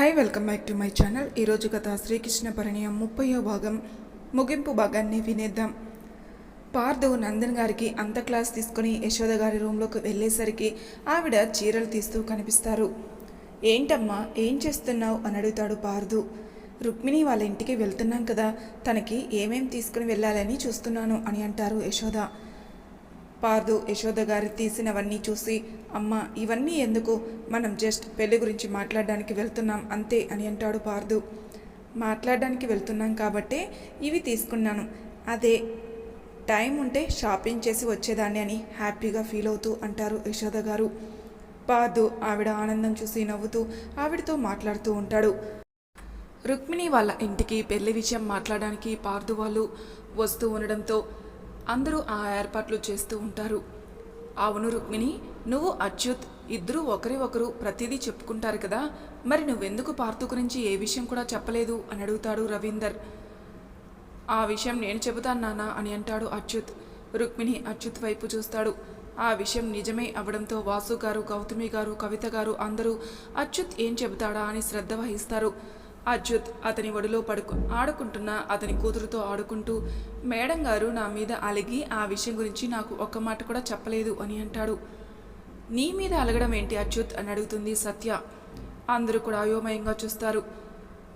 Hi welcome back to my channel ఈరోజు కథ శ్రీకృష్ణ పరిణయం ముప్పయో భాగం. ముగింపు భాగాన్ని వినేద్దాం. పార్థు నందన్ గారికి అంత క్లాస్ తీసుకుని యశోద గారి రూమ్లోకి వెళ్ళేసరికి ఆవిడ చీరలు తీస్తూ కనిపిస్తారు. ఏంటమ్మా ఏం చేస్తున్నావు? అని అడుగుతాడు పార్థు. రుక్మిణి వాళ్ళ ఇంటికి వెళ్తున్నాం కదా తనకి ఏమేం తీసుకుని వెళ్ళాలని చూస్తున్నాను అని అంటారు యశోద. పార్దు యశోద గారు తీసినవన్నీ చూసి అమ్మ ఇవన్నీ ఎందుకు? మనం జస్ట్ పెళ్ళి గురించి మాట్లాడడానికి వెళ్తున్నాం అంతే అని అంటాడు పార్దు. మాట్లాడడానికి వెళ్తున్నాం కాబట్టే ఇవి తీసుకున్నాను. అదే టైం ఉంటే షాపింగ్ చేసి వచ్చేదాన్ని అని హ్యాపీగా ఫీల్ అవుతూ అంటారు యశోద గారు. పార్దు ఆవిడ ఆనందం చూసి నవ్వుతూ ఆవిడతో మాట్లాడుతూ ఉంటాడు. రుక్మిణి వాళ్ళ ఇంటికి పెళ్ళి విషయం మాట్లాడడానికి పార్దు వాళ్ళు వస్తూ ఉండడంతో అందరూ ఆ ఏర్పాట్లు చేస్తూ ఉంటారు. అవును రుక్మిణి నువ్వు అచ్యుత్ ఇద్దరూ ఒకరి ఒకరు ప్రతిదీ చెప్పుకుంటారు కదా. మరి నువ్వెందుకు పార్థు గురించి ఏ విషయం కూడా చెప్పలేదు అని అడుగుతాడు రవీందర్. ఆ విషయం నేను చెబుతాను నాన్న అని అంటాడు అచ్యుత్. రుక్మిణి అచ్యుత్ వైపు చూస్తాడు. ఆ విషయం నిజమే అవడంతో వాసు గారు గౌతమి గారు కవిత గారు అందరూ అచ్యుత్ ఏం చెబుతాడా అని శ్రద్ధ వహిస్తారు. అచ్యుత్ అతని ఒడిలో పడుకు ఆడుకుంటున్న అతని కూతురుతో ఆడుకుంటూ మేడం గారు నా మీద అలిగి ఆ విషయం గురించి నాకు ఒక్క మాట కూడా చెప్పలేదు అని అంటాడు. నీ మీద అలగడం ఏంటి అచ్యుత్ అని అడుగుతుంది సత్య. అందరూ కూడా అయోమయంగా చూస్తారు.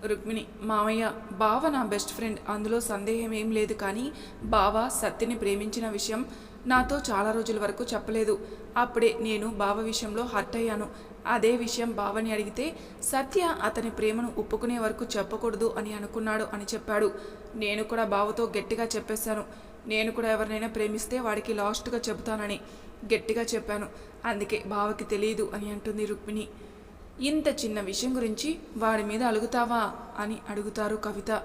రుక్మిణి మామయ్య బావ నా బెస్ట్ ఫ్రెండ్. అందులో సందేహం ఏం లేదు కానీ బావ సత్యని ప్రేమించిన విషయం నాతో చాలా రోజుల వరకు చెప్పలేదు. అప్పుడే నేను బావ విషయంలో హర్ట్ అయ్యాను. అదే విషయం బావని అడిగితే సత్య అతని ప్రేమను ఒప్పుకునే వరకు చెప్పకూడదు అని అనుకున్నాడు అని చెప్పాడు. నేను కూడా బావతో గట్టిగా చెప్పేశాను. నేను కూడా ఎవరినైనా ప్రేమిస్తే వాడికి లాస్ట్గా చెబుతానని గట్టిగా చెప్పాను. అందుకే బావకి తెలియదు అని అంటుంది రుక్మిణి. ఇంత చిన్న విషయం గురించి వాడి మీద అలుగుతావా అని అడుగుతారు కవిత.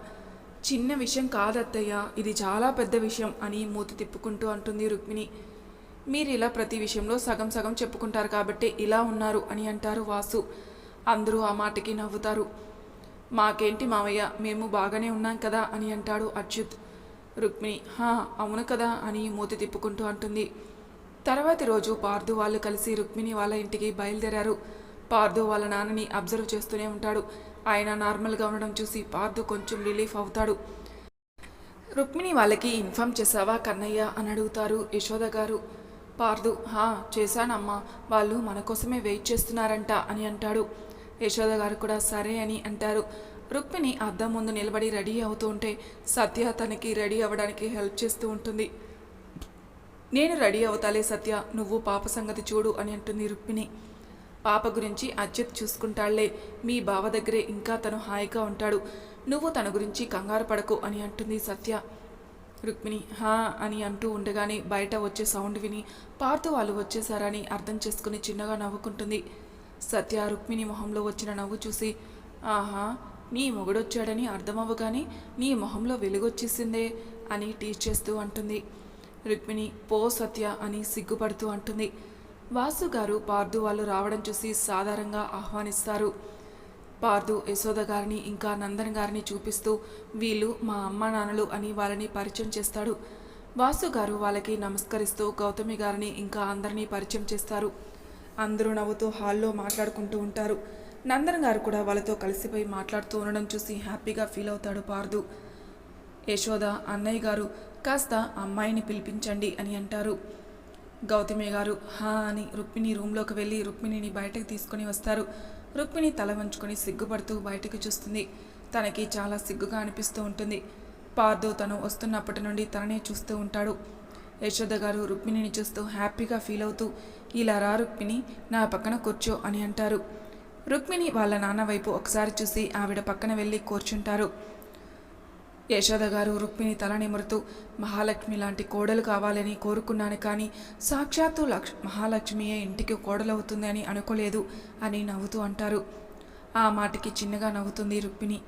చిన్న విషయం కాదత్తయ్య ఇది చాలా పెద్ద విషయం అని మూతి తిప్పుకుంటూ అంటుంది రుక్మిణి. మీరు ఇలా ప్రతి విషయంలో సగం సగం చెప్పుకుంటారు కాబట్టి ఇలా ఉన్నారు అని అంటారు వాసు. అందరూ ఆ మాటకి నవ్వుతారు. మాకేంటి మావయ్య మేము బాగానే ఉన్నాం కదా అని అంటాడు అచ్యుత్. రుక్మిణి హా అవును కదా అని మూతి తిప్పుకుంటూ అంటుంది. తర్వాతి రోజు పార్థు వాళ్ళు కలిసి రుక్మిణి వాళ్ళ ఇంటికి బయలుదేరారు. పార్థు వాళ్ళ నాన్నని అబ్జర్వ్ చేస్తూనే ఉంటాడు. ఆయన నార్మల్గా ఉండడం చూసి పార్థు కొంచెం రిలీఫ్ అవుతాడు. రుక్మిణి వాళ్ళకి ఇన్ఫామ్ చేసావా కన్నయ్య అని అడుగుతారు యశోద గారు. పార్దు హా చేశానమ్మా. వాళ్ళు మన కోసమే వెయిట్ చేస్తున్నారంట అని అంటాడు. యశోద గారు కూడా సరే అని అంటారు. రుక్మిణి అద్దం ముందు నిలబడి రెడీ అవుతూ ఉంటే సత్య తనకి రెడీ అవ్వడానికి హెల్ప్ చేస్తూ ఉంటుంది. నేను రెడీ అవుతాలే సత్య. నువ్వు పాప సంగతి చూడు అని అంటుంది రుక్మిణి. పాప గురించి అచ్యుత్ చూసుకుంటాళ్ళే. మీ బావ దగ్గరే ఇంకా తను హాయిగా ఉంటాడు. నువ్వు తన గురించి కంగారు పడకు అని అంటుంది సత్య. రుక్మిణి హా అని అంటూ ఉండగానే బయట వచ్చే సౌండ్ విని పార్థు వాళ్ళు వచ్చేసారని అర్థం చేసుకుని చిన్నగా నవ్వుకుంటుంది. సత్య రుక్మిణి మొహంలో వచ్చిన నవ్వు చూసి ఆహా నీ మొగుడొచ్చాడని అర్థమవ్వగానే నీ మొహంలో వెలుగొచ్చేసిందే అని టీచ్ చేస్తూ అంటుంది. రుక్మిణి పో సత్య అని సిగ్గుపడుతూ అంటుంది. వాసు గారు పార్థు వాళ్ళు రావడం చూసి సాధారణంగా ఆహ్వానిస్తారు. పార్థు యశోద గారిని ఇంకా నందన్ గారిని చూపిస్తూ వీళ్ళు మా అమ్మ నాన్నలు అని వాళ్ళని పరిచయం చేస్తాడు. వాసు గారు వాళ్ళకి నమస్కరిస్తూ గౌతమి గారిని ఇంకా అందరినీ పరిచయం చేస్తారు. అందరూ నవ్వుతూ హాల్లో మాట్లాడుకుంటూ ఉంటారు. నందన్ గారు కూడా వాళ్ళతో కలిసిపోయి మాట్లాడుతూ ఉండడం చూసి హ్యాపీగా ఫీల్ అవుతాడు పార్థు యశోద అన్నయ్య గారు కాస్త అమ్మాయిని పిలిపించండి అని అంటారు. గౌతమి గారు హా అని రుక్మిణి రూమ్లోకి వెళ్ళి రుక్మిణిని బయటకు తీసుకొని వస్తారు. రుక్మిణి తల వంచుకొని సిగ్గుపడుతూ బయటకు చూస్తుంది. తనకి చాలా సిగ్గుగా అనిపిస్తూ ఉంటుంది. పార్థు తను వస్తున్నప్పటి నుండి తననే చూస్తూ ఉంటాడు. యశోద గారు రుక్మిణిని చూస్తూ హ్యాపీగా ఫీల్ అవుతూ ఇలా రా రుక్మిణి నా పక్కన కూర్చో అని అంటారు. రుక్మిణి వాళ్ళ నాన్న వైపు ఒకసారి చూసి ఆవిడ పక్కన వెళ్ళి కూర్చుంటారు. యశోద గారు రుక్మిణి తల నిమురుతూ మహాలక్ష్మి లాంటి కోడలు కావాలని కోరుకున్నాను కానీ సాక్షాత్తు లక్ష్ మహాలక్ష్మియే ఇంటికి కోడలవుతుంది అని అనుకోలేదు అని నవ్వుతూ అంటారు. ఆ మాటకి చిన్నగా నవ్వుతుంది రుక్మిణి.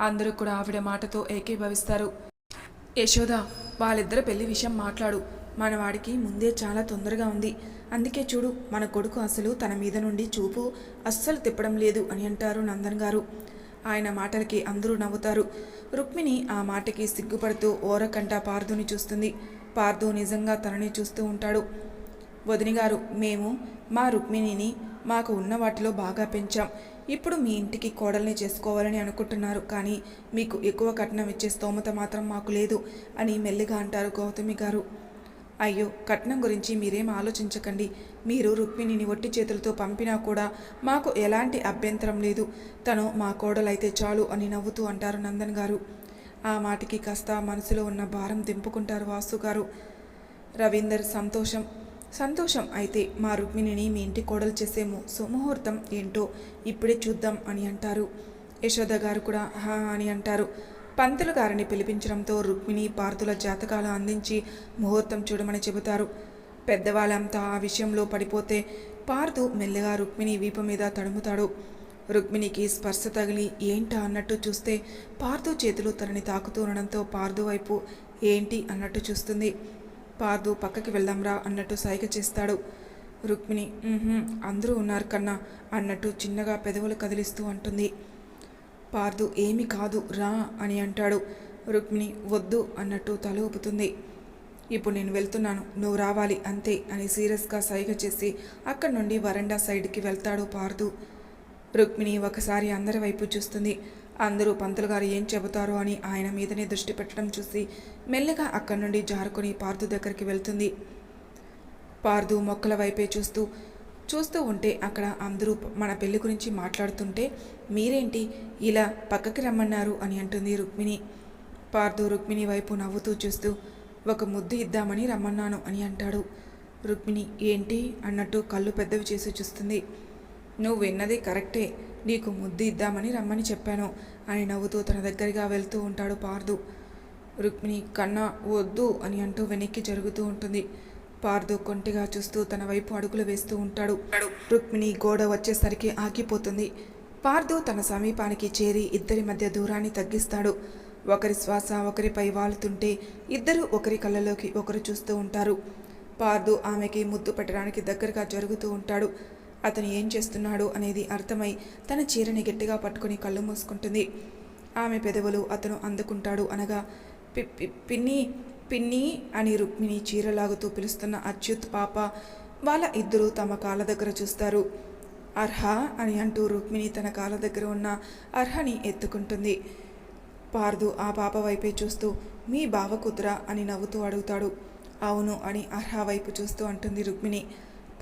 అందరూ కూడా ఆవిడ మాటతో ఏకీభవిస్తారు. యశోద వాళ్ళిద్దరు పెళ్ళి విషయం మాట్లాడు. మన వాడికి ముందే చాలా తొందరగా ఉంది. అందుకే చూడు మన కొడుకు అసలు తన మీద నుండి చూపు అస్సలు తిప్పడం లేదు అని అంటారు నందన్ గారు. ఆయన మాటలకి అందరూ నవ్వుతారు. రుక్మిణి ఆ మాటకి సిగ్గుపడుతూ ఓరకంట పార్థుని చూస్తుంది. పార్థు నిజంగా తనని చూస్తూ ఉంటాడు. వదినిగారు మేము మా రుక్మిణిని మాకు ఉన్న వాటిలో బాగా పెంచాం. ఇప్పుడు మీ ఇంటికి కోడల్ని చేసుకోవాలని అనుకుంటున్నారు. కానీ మీకు ఎక్కువ కట్నం ఇచ్చే స్తోమత మాత్రం మాకు లేదు అని మెల్లిగా అంటారు గౌతమి గారు. అయ్యో కట్నం గురించి మీరేం ఆలోచించకండి. మీరు రుక్మిణిని ఒట్టి చేతులతో పంపినా కూడా మాకు ఎలాంటి అభ్యంతరం లేదు. తను మా కోడలైతే చాలు అని నవ్వుతూ అంటారు నందన్ గారు. ఆ మాటకి కాస్త మనసులో ఉన్న భారం దింపుకుంటారు వాసు గారు. రవీందర్ సంతోషం. సంతోషం అయితే మా రుక్మిణిని మీ ఇంటి కోడలు చేసేము సుముహూర్తం ఏంటో ఇప్పుడే చూద్దాం అని అంటారు. యశోద గారు కూడా హా అని అంటారు. పంతులు గారిని పిలిపించడంతో రుక్మిణి పార్థుల జాతకాలు అందించి ముహూర్తం చూడమని చెబుతారు. పెద్దవాళ్ళంతా ఆ విషయంలో పడిపోతే పార్థు మెల్లగా రుక్మిణి వీపు మీద తడుముతాడు. రుక్మిణికి స్పర్శ తగిలి ఏంటా అన్నట్టు చూస్తే పార్థు చేతులు తనని తాకుతూ ఉండడంతో పార్థు వైపు ఏంటి అన్నట్టు చూస్తుంది. పార్థు పక్కకి వెళ్దాంరా అన్నట్టు సైగ చేస్తాడు. రుక్మిణి అందరూ ఉన్నారు కన్నా అన్నట్టు చిన్నగా పెదవులు కదిలిస్తూ అంటుంది. పార్థు ఏమి కాదు రా అని అంటాడు. రుక్మిణి వద్దు అన్నట్టు తల ఊపుతుంది. ఇప్పుడు నేను వెళ్తున్నాను నువ్వు రావాలి అంతే అని సీరియస్గా సైగ చేసి అక్కడి నుండి వరండా సైడ్కి వెళ్తాడు పార్దు. రుక్మిణి ఒకసారి అందరి వైపు చూస్తుంది. అందరూ పంతులు గారు ఏం చెబుతారో అని ఆయన మీదనే దృష్టి పెట్టడం చూసి మెల్లగా అక్కడి నుండి జారుకొని పార్థు దగ్గరికి వెళ్తుంది. పార్దు మొక్కల వైపే చూస్తూ చూస్తూ ఉంటే అక్కడ అందరూ మన పెళ్ళి గురించి మాట్లాడుతుంటే మీరేంటి ఇలా పక్కకి రమ్మన్నారు? అని అంటుంది రుక్మిణి. పార్దు రుక్మిణి వైపు నవ్వుతూ చూస్తూ ఒక ముద్దు ఇద్దామని రమ్మన్నాను అని అంటాడు. రుక్మిణి ఏంటి? అన్నట్టు కళ్ళు పెద్దవి చేసి చూస్తుంది. నువ్వు విన్నది కరెక్టే. నీకు ముద్దు ఇద్దామని రమ్మని చెప్పాను అని నవ్వుతూ తన దగ్గరగా వెళ్తూ ఉంటాడు పార్దు రుక్మిణి కన్నా వద్దు అని అంటూ వెనక్కి జరుగుతూ ఉంటుంది. పార్దు కొంటిగా చూస్తూ తన వైపు అడుగులు వేస్తూ ఉంటాడు. రుక్మిణి గోడ వచ్చేసరికి ఆగిపోతుంది. పార్దు తన సమీపానికి చేరి ఇద్దరి మధ్య దూరాన్ని తగ్గిస్తాడు. ఒకరి శ్వాస ఒకరిపై వాలుతుంటే ఇద్దరు ఒకరి కళ్ళలోకి ఒకరు చూస్తూ ఉంటారు. పార్దు ఆమెకి ముద్దు పెట్టడానికి దగ్గరగా జరుగుతూ ఉంటాడు. అతను ఏం చేస్తున్నాడు అనేది అర్థమై తన చీరని గట్టిగా పట్టుకుని కళ్ళు మూసుకుంటుంది. ఆమె పెదవులు అతను అందుకుంటాడు అనగా పి- పిన్ని పిన్ని అని రుక్మిణి చీరలాగుతూ పిలుస్తున్న అచ్యుత్ పాప వాళ్ళ ఇద్దరూ తమ కాళ్ళ దగ్గర చూస్తారు. అర్హ అని అంటూ రుక్మిణి తన కాళ్ళ దగ్గర ఉన్న అర్హని ఎత్తుకుంటుంది. పార్దు ఆ పాప వైపే చూస్తూ మీ బావ కుతురా? అని నవ్వుతూ అడుగుతాడు. అవును అని అర్హ వైపు చూస్తూ అంటుంది రుక్మిణి.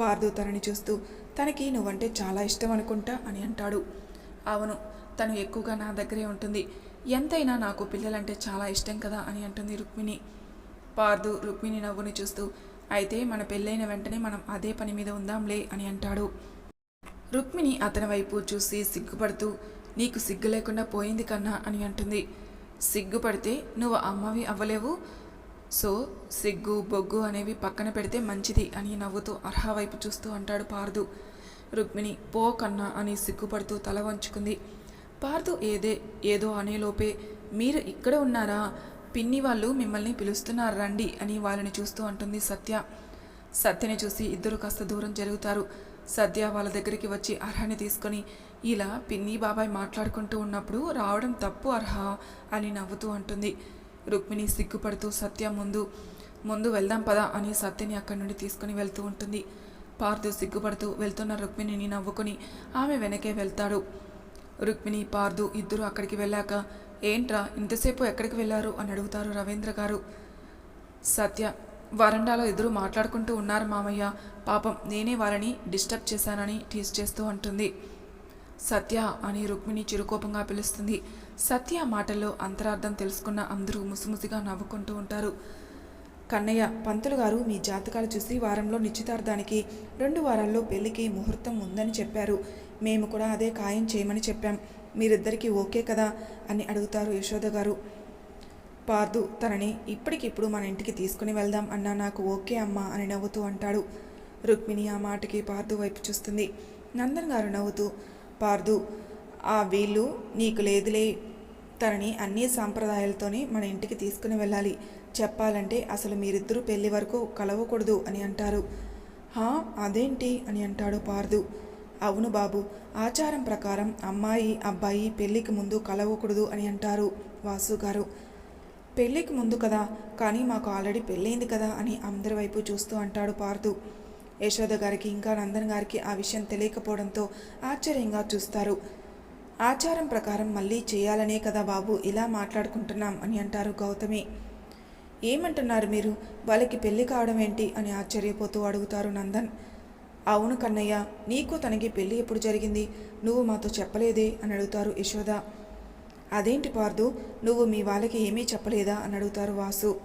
పార్దు తనని చూస్తూ తనకి నువ్వంటే చాలా ఇష్టం అనుకుంటా? అని అంటాడు. అవును తను ఎక్కువగా నా దగ్గరే ఉంటుంది. ఎంతైనా నాకు పిల్లలంటే చాలా ఇష్టం కదా? అని అంటుంది రుక్మిణి. పార్దు రుక్మిణి నవ్వుని చూస్తూ అయితే మన పెళ్ళైన వెంటనే మనం అదే పని మీద ఉందాంలే అని అంటాడు. రుక్మిణి అతని వైపు చూసి సిగ్గుపడుతూ నీకు సిగ్గు లేకుండా పోయింది కన్నా అని అంటుంది. సిగ్గుపడితే నువ్వు అమ్మవి అవ్వలేవు. సో సిగ్గు బొగ్గు అనేవి పక్కన పెడితే మంచిది అని నవ్వుతూ అర్హ వైపు చూస్తూ అంటాడు పార్దు. రుక్మిణి పో కన్నా అని సిగ్గుపడుతూ తల వంచుకుంది. పార్దు ఏదే ఏదో అనేలోపే మీరు ఇక్కడ ఉన్నారా? పిన్ని వాళ్ళు మిమ్మల్ని పిలుస్తున్నారు రండి అని వాళ్ళని చూస్తూ అంటుంది సత్య. సత్యని చూసి ఇద్దరు కాస్త దూరం జరుగుతారు. సత్య వాళ్ళ దగ్గరికి వచ్చి అర్హని తీసుకొని ఇలా పిన్ని బాబాయ్ మాట్లాడుకుంటూ ఉన్నప్పుడు రావడం తప్పు అర్హ అని నవ్వుతూ అంటుంది. రుక్మిణి సిగ్గుపడుతూ సత్య ముందు ముందు వెళ్దాం పదా అని సత్యని అక్కడి నుండి తీసుకుని వెళ్తూ ఉంటుంది. పార్థు సిగ్గుపడుతూ వెళ్తున్న రుక్మిణిని నవ్వుకొని ఆమె వెనకే వెళ్తాడు. రుక్మిణి పార్థు ఇద్దరు అక్కడికి వెళ్ళాక ఏంట్రా ఇంతసేపు ఎక్కడికి వెళ్ళారు అని అడుగుతారు రవీంద్ర గారు. సత్య వరండాలో ఎదురు మాట్లాడుకుంటూ ఉన్నారు మామయ్య. పాపం నేనే వాళ్ళని డిస్టర్బ్ చేశానని టీస్ చేస్తూ అంటుంది. సత్య అని రుక్మిణి చిరుకోపంగా పిలుస్తుంది. సత్య మాటల్లో అంతరార్థం తెలుసుకున్న అందరూ ముసిముసిగా నవ్వుకుంటూ ఉంటారు. కన్నయ్య పంతులు గారు మీ జాతకాలు చూసి వారంలో నిశ్చితార్థానికి రెండు వారాల్లో పెళ్ళికి ముహూర్తం ఉందని చెప్పారు. మేము కూడా అదే ఖాయం చేయమని చెప్పాం. మీరిద్దరికీ ఓకే కదా అని అడుగుతారు యశోద గారు. పార్దు తనని ఇప్పటికిప్పుడు మన ఇంటికి తీసుకుని వెళ్దాం అన్నా నాకు ఓకే అమ్మా అని నవ్వుతూ అంటాడు. రుక్మిణి ఆ మాటకి పార్దు వైపు చూస్తుంది. నందన్ గారు నవ్వుతూ పార్దు ఆ వీళ్ళు నీకు లేదులే. తనని అన్ని సాంప్రదాయాలతోనే మన ఇంటికి తీసుకుని వెళ్ళాలి. చెప్పాలంటే అసలు మీరిద్దరూ పెళ్ళి వరకు కలవకూడదు అని అంటారు. హా అదేంటి? అని అంటాడు పార్దు. అవును బాబు ఆచారం ప్రకారం అమ్మాయి అబ్బాయి పెళ్ళికి ముందు కలవకూడదు అని అంటారు వాసు గారు. పెళ్ళికి ముందు కదా కానీ మాకు ఆల్రెడీ పెళ్ళైంది కదా అని అందరి వైపు చూస్తూ అంటాడు పార్దు. యశోద గారికి ఇంకా నందన్ గారికి ఆ విషయం తెలియకపోవడంతో ఆశ్చర్యంగా చూస్తారు. ఆచారం ప్రకారం మళ్ళీ చేయాలనే కదా బాబు ఇలా మాట్లాడుకుంటున్నాం అని అంటారు గౌతమి. ఏమంటున్నారు మీరు? వాళ్ళకి పెళ్ళి కావడం ఏంటి? అని ఆశ్చర్యపోతూ అడుగుతారు నందన్. అవును కన్నయ్య నీకు తనకి పెళ్ళి ఎప్పుడు జరిగింది? నువ్వు మాతో చెప్పలేదే? అని అడుగుతారు యశోద అదేంటి పార్దు? నువ్వు మీ వాళ్ళకి ఏమీ చెప్పలేదా? అని అడుగుతారు వాసు.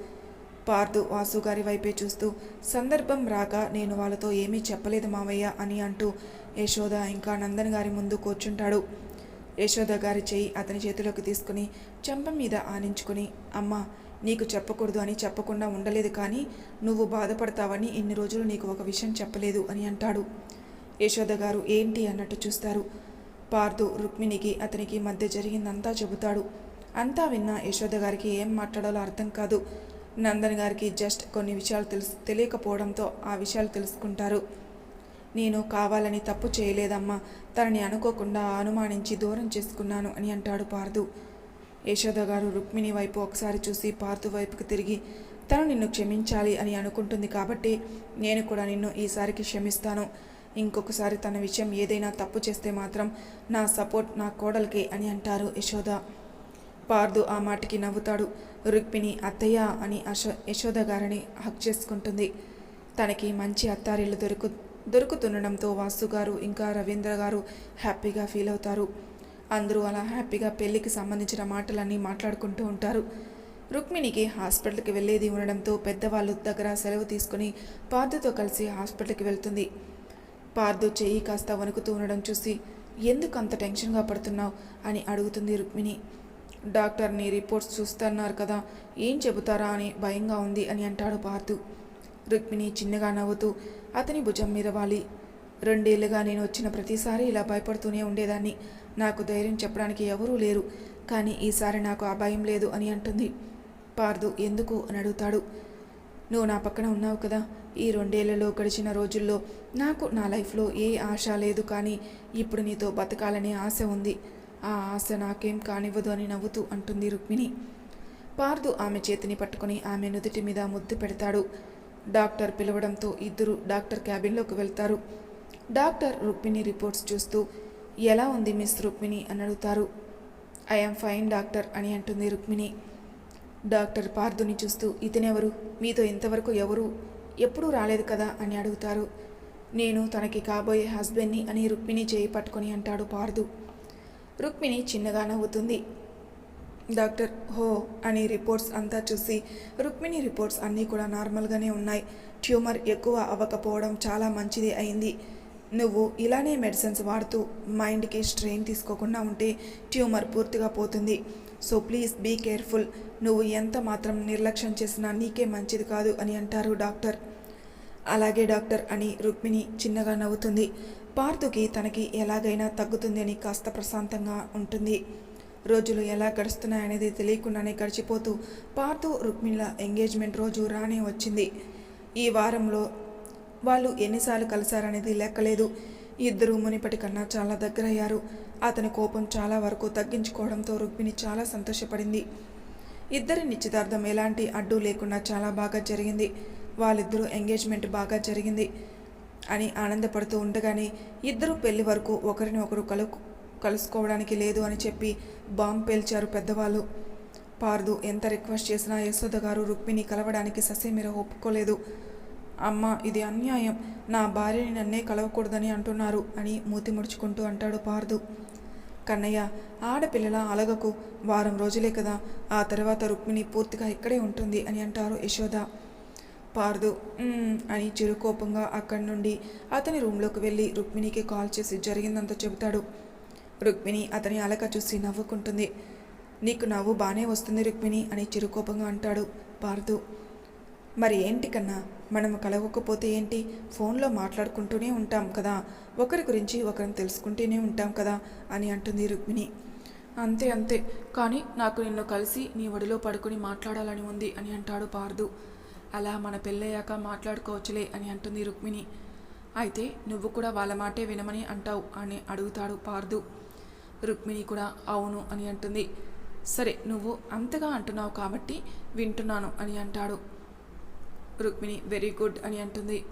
పార్దు వాసు గారి వైపే చూస్తూ సందర్భం రాక నేను వాళ్ళతో ఏమీ చెప్పలేదు మావయ్య అని అంటూ యశోద ఇంకా నందన్ గారి ముందు కూర్చుంటాడు. యశోద గారి చేయి అతని చేతిలోకి తీసుకుని చెంప మీద ఆనించుకుని అమ్మా నీకు చెప్పకూడదు అని చెప్పకుండా ఉండలేదు కానీ నువ్వు బాధపడతావని ఇన్ని రోజులు నీకు ఒక విషయం చెప్పలేదు అని అంటాడు. యశోద గారు ఏంటి అన్నట్టు చూస్తారు. పార్థు రుక్మిణికి అతనికి మధ్య జరిగిందంతా చెబుతాడు. అంతా విన్న యశోద గారికి ఏం మాట్లాడాలో అర్థం కాదు. నందన్ గారికి జస్ట్ కొన్ని విషయాలు తెలుసు తెలియకపోవడంతో ఆ విషయాలు తెలుసుకుంటారు. నేను కావాలని తప్పు చేయలేదమ్మా తనని అనుకోకుండా అనుమానించి దూరం చేసుకున్నాను అని అంటాడు పార్థు. యశోద గారు రుక్మిణి వైపు ఒకసారి చూసి పార్థు వైపుకి తిరిగి తను నిన్ను క్షమించాలి అని అనుకుంటుంది కాబట్టి నేను కూడా నిన్ను ఈసారికి క్షమిస్తాను. ఇంకొకసారి తన విషయం ఏదైనా తప్పు చేస్తే మాత్రం నా సపోర్ట్ నా కోడలికి అని అంటారు యశోద. పార్దు ఆ మాటకి నవ్వుతాడు. రుక్మిణి అత్తయ్య అని అశో యశోద గారిని హక్ చేసుకుంటుంది. తనకి మంచి అత్తారిల్లు దొరుకు దొరుకుతుండడంతో వాసు గారు ఇంకా రవీంద్ర గారు హ్యాపీగా ఫీల్ అవుతారు. అందరూ అలా హ్యాపీగా పెళ్ళికి సంబంధించిన మాటలన్నీ మాట్లాడుకుంటూ ఉంటారు. రుక్మిణికి హాస్పిటల్కి వెళ్ళేది ఉండడంతో పెద్దవాళ్ళు దగ్గర సెలవు తీసుకుని పార్థుతో కలిసి హాస్పిటల్కి వెళ్తుంది. పార్థు చెయ్యి కాస్త వణుకుతూ ఉండడం చూసి ఎందుకు అంత టెన్షన్గా పడుతున్నావు? అని అడుగుతుంది రుక్మిణి. డాక్టర్ నీ రిపోర్ట్స్ చూస్తున్నారు కదా ఏం చెబుతారా? అని భయంగా ఉంది అని అంటాడు పార్థు రుక్మిణి చిన్నగా నవ్వుతూ అతని భుజం మీద వాలి. రెండేళ్ళుగా నేను వచ్చిన ప్రతిసారి ఇలా భయపడుతూనే ఉండేదాన్ని. నాకు ధైర్యం చెప్పడానికి ఎవరూ లేరు. కానీ ఈసారి నాకు ఆ భయం లేదు అని అంటుంది. పార్దు ఎందుకు అని అడుగుతాడు. నువ్వు నా పక్కన ఉన్నావు కదా. ఈ రెండేళ్ళలో గడిచిన రోజుల్లో నాకు నా లైఫ్లో ఏ ఆశ లేదు కానీ ఇప్పుడు నీతో బతకాలనే ఆశ ఉంది. ఆ ఆశ నాకేం కానివ్వదు అని నవ్వుతూ అంటుంది రుక్మిణి. పార్దు ఆమె చేతిని పట్టుకొని ఆమె నుదుటి మీద ముద్దు పెడతాడు. డాక్టర్ పిలవడంతో ఇద్దరు డాక్టర్ క్యాబిన్లోకి వెళ్తారు. డాక్టర్ రుక్మిణి రిపోర్ట్స్ చూస్తూ ఎలా ఉంది మిస్ రుక్మిణి? అని అడుగుతారు. ఐఎమ్ ఫైన్ డాక్టర్ అని అంటుంది రుక్మిణి. డాక్టర్ పార్థుని చూస్తూ ఇతనెవరు? మీతో ఇంతవరకు ఎవరు? ఎప్పుడూ రాలేదు కదా? అని అడుగుతారు. నేను తనకి కాబోయే హస్బెండ్ని అని రుక్మిణి చేయి పట్టుకొని అంటాడు పార్థు రుక్మిణి చిన్నగా నవ్వుతుంది. డాక్టర్ హో అని రిపోర్ట్స్ అంతా చూసి రుక్మిణి రిపోర్ట్స్ అన్నీ కూడా నార్మల్గానే ఉన్నాయి. ట్యూమర్ ఎక్కువ అవ్వకపోవడం చాలా మంచిది అయింది. నువ్వు ఇలానే మెడిసిన్స్ వాడుతూ మైండ్కి స్ట్రెయిన్ తీసుకోకుండా ఉంటే ట్యూమర్ పూర్తిగా పోతుంది. So please be careful. నువ్వు ఎంత మాత్రం నిర్లక్ష్యం చేసినా నీకే మంచిది కాదు అని అంటారు డాక్టర్. అలాగే డాక్టర్ అని రుక్మిణి చిన్నగా నవ్వుతుంది. పార్థుకి తనకి ఎలాగైనా తగ్గుతుంది అని కాస్త ప్రశాంతంగా ఉంటుంది. రోజులు ఎలా గడుస్తున్నాయనేది తెలియకుండానే గడిచిపోతూ పార్థు రుక్మిణిల ఎంగేజ్మెంట్ రోజు రానే వచ్చింది. ఈ వారంలో వాళ్ళు ఎన్నిసార్లు కలిశారనేది లెక్కలేదు. ఇద్దరు మునిపటి కన్నా చాలా దగ్గరయ్యారు. అతని కోపం చాలా వరకు తగ్గించుకోవడంతో రుక్మిణి చాలా సంతోషపడింది. ఇద్దరి నిశ్చితార్థం ఎలాంటి అడ్డు లేకుండా చాలా బాగా జరిగింది. వాళ్ళిద్దరూ ఎంగేజ్మెంట్ బాగా జరిగింది అని ఆనందపడుతూ ఉండగానే ఇద్దరు పెళ్ళి వరకు ఒకరిని ఒకరు కలు కలుసుకోవడానికి లేదు అని చెప్పి బాంబు పేల్చారు పెద్దవాళ్ళు. పార్దు ఎంత రిక్వెస్ట్ చేసినా యశోద గారు రుక్మిణి కలవడానికి ససేమిర ఒప్పుకోలేదు. అమ్మ ఇది అన్యాయం. నా భార్యని నన్నే కలవకూడదని అంటున్నారు అని మూతి ముడుచుకుంటూ అంటాడు పార్దు. కన్నయ్య ఆడపిల్లల అలగకు. వారం రోజులే కదా. ఆ తర్వాత రుక్మిణి పూర్తిగా ఇక్కడే ఉంటుంది అని అంటారు యశోద. పార్దు అని చిరుకోపంగా అక్కడి నుండి అతని రూమ్లోకి వెళ్ళి రుక్మిణికి కాల్ చేసి జరిగిందంతా చెబుతాడు. రుక్మిణి అతని అలక చూసి నవ్వుకుంటుంది. నీకు నవ్వు బాగానే వస్తుంది రుక్మిణి అని చిరుకోపంగా అంటాడు పార్దు. మరి ఏంటి కన్నా? మనం కలవకపోతే ఏంటి? ఫోన్లో మాట్లాడుకుంటూనే ఉంటాం కదా. ఒకరి గురించి ఒకరిని తెలుసుకుంటూనే ఉంటాం కదా అని అంటుంది రుక్మిణి. అంతే అంతే. కానీ నాకు నిన్ను కలిసి నీ ఒడిలో పడుకుని మాట్లాడాలని ఉంది అని అంటాడు పార్దు. అలా మన పెళ్ళయ్యాక మాట్లాడుకోవచ్చులే అని అంటుంది రుక్మిణి. అయితే నువ్వు కూడా వాళ్ళ మాటే వినమని అంటావు అని అడుగుతాడు పార్దు. రుక్మిణి కూడా అవును అని అంటుంది. సరే నువ్వు అంతగా అంటున్నావు కాబట్టి వింటున్నాను అని అంటాడు. రుక్మిణి వెరీ గుడ్ అని అంటుంది.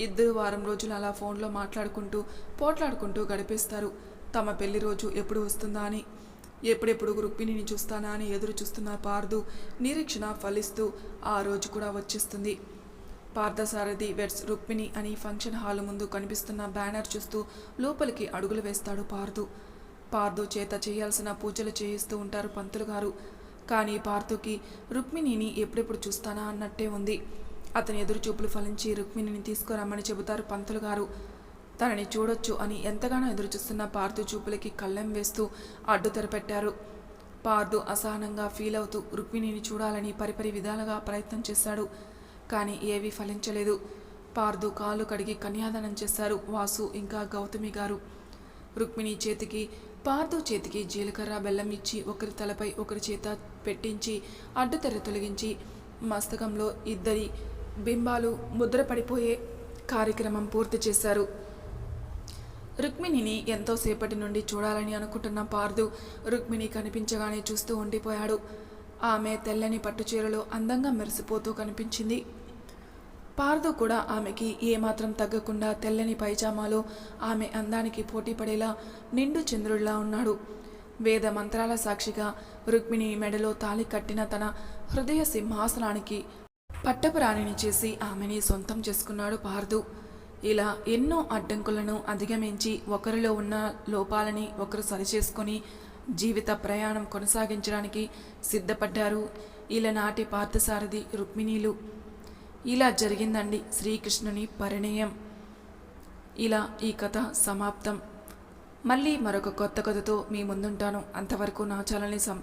ఇద్దరు వారం రోజులు అలా ఫోన్లో మాట్లాడుకుంటూ పోట్లాడుకుంటూ గడిపేస్తారు. తమ పెళ్ళి రోజు ఎప్పుడు వస్తుందా అని. ఎప్పుడెప్పుడు రుక్మిణిని చూస్తానా అని ఎదురు చూస్తున్న పార్దు నిరీక్షణ ఫలిస్తూ ఆ రోజు కూడా వచ్చేస్తుంది. పార్థసారథి వెడ్స్ రుక్మిణి అని ఫంక్షన్ హాల్ ముందు కనిపిస్తున్న బ్యానర్ చూస్తూ లోపలికి అడుగులు వేస్తాడు పార్దు. పార్దు చేత చేయాల్సిన పూజలు చేయిస్తూ ఉంటారు పంతులు గారు. కానీ పార్థుకి రుక్మిణిని ఎప్పుడెప్పుడు చూస్తానా అన్నట్టే ఉంది. అతని ఎదురు చూపులు ఫలించి రుక్మిణిని తీసుకురమ్మని చెబుతారు పంతులు గారు. తనని చూడొచ్చు అని ఎంతగానో ఎదురు చూస్తున్న పార్థు చూపులకి కళ్ళెం వేస్తూ అడ్డు తెరపెట్టారు. పార్థు అసహనంగా ఫీల్ అవుతూ రుక్మిణిని చూడాలని పరిపరి విధాలుగా ప్రయత్నం చేశాడు. కానీ ఏవీ ఫలించలేదు. పార్థు కాలు కడిగి కన్యాదానం చేశారు వాసు ఇంకా గౌతమి గారు. రుక్మిణి చేతికి పార్థు చేతికి జీలకర్ర బెల్లం ఇచ్చి ఒకరి తలపై ఒకరి చేత పెట్టించి అడ్డుతెర తొలగించి మస్తకంలో ఇద్దరి బింబాలు ముద్రపడిపోయే కార్యక్రమం పూర్తి చేశారు. రుక్మిణిని ఎంతోసేపటి నుండి చూడాలని అనుకుంటున్న పార్దు రుక్మిణి కనిపించగానే చూస్తూ ఉండిపోయాడు. ఆమె తెల్లని పట్టుచీరలో అందంగా మెరిసిపోతూ కనిపించింది. పార్దు కూడా ఆమెకి ఏమాత్రం తగ్గకుండా తెల్లని పైజామాలో ఆమె అందానికి పోటీ పడేలా నిండు చంద్రుడిలా ఉన్నాడు. వేద మంత్రాల సాక్షిగా రుక్మిణి మెడలో తాళి కట్టిన తన హృదయ సింహాసనానికి పట్టపురాణిని చేసి ఆమెని సొంతం చేసుకున్నాడు పార్దు. ఇలా ఎన్నో అడ్డంకులను అధిగమించి ఒకరిలో ఉన్న లోపాలని ఒకరు సరిచేసుకొని జీవిత ప్రయాణం కొనసాగించడానికి సిద్ధపడ్డారు ఇలా నాటి పార్థసారథి రుక్మిణీలు. ఇలా జరిగిందండి శ్రీకృష్ణుని పరిణయం. ఇలా ఈ కథ సమాప్తం. మళ్ళీ మరొక కొత్త కథతో మీ ముందుంటాను. అంతవరకు నా ఛానల్ని సం